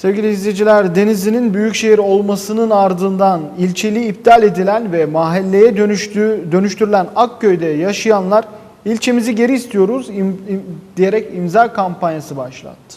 Sevgili izleyiciler, Denizli'nin büyükşehir olmasının ardından ilçeliği iptal edilen ve mahalleye dönüştü, dönüştürülen Akköy'de yaşayanlar ilçemizi geri istiyoruz im- im- diyerek imza kampanyası başlattı.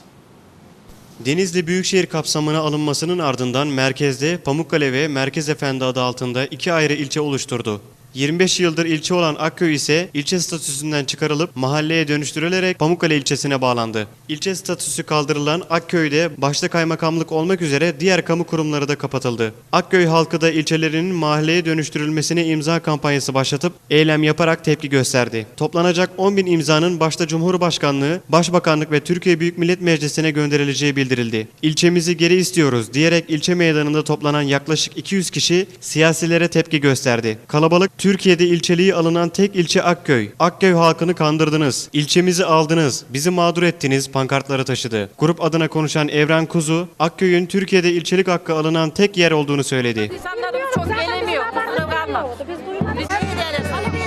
Denizli Büyükşehir kapsamına alınmasının ardından merkezde Pamukkale ve Merkez Efendi adı altında iki ayrı ilçe oluşturdu. 25 yıldır ilçe olan Akköy ise ilçe statüsünden çıkarılıp mahalleye dönüştürülerek Pamukkale ilçesine bağlandı. İlçe statüsü kaldırılan Akköy'de başta kaymakamlık olmak üzere diğer kamu kurumları da kapatıldı. Akköy halkı da ilçelerinin mahalleye dönüştürülmesine imza kampanyası başlatıp eylem yaparak tepki gösterdi. Toplanacak 10 bin imzanın başta Cumhurbaşkanlığı, Başbakanlık ve Türkiye Büyük Millet Meclisi'ne gönderileceği bildirildi. İlçemizi geri istiyoruz diyerek ilçe meydanında toplanan yaklaşık 200 kişi siyasilere tepki gösterdi. Kalabalık Türkiye'de ilçeliği alınan tek ilçe Akköy. Akköy halkını kandırdınız. İlçemizi aldınız. Bizi mağdur ettiniz pankartları taşıdı. Grup adına konuşan Evren Kuzu, Akköy'ün Türkiye'de ilçelik hakkı alınan tek yer olduğunu söyledi. İnsanlarımız çok gelemiyor. Biz buyurun biz gideriz.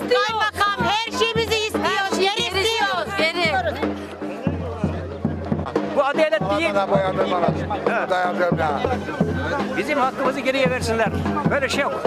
Yok. Kaymakam her şeyimizi istiyoruz. Yer istiyoruz. Geri. Bu adalet değil. Bana boyadım bana. Dayandım ya. Bizim hakkımızı geriye versinler. Böyle şey yok.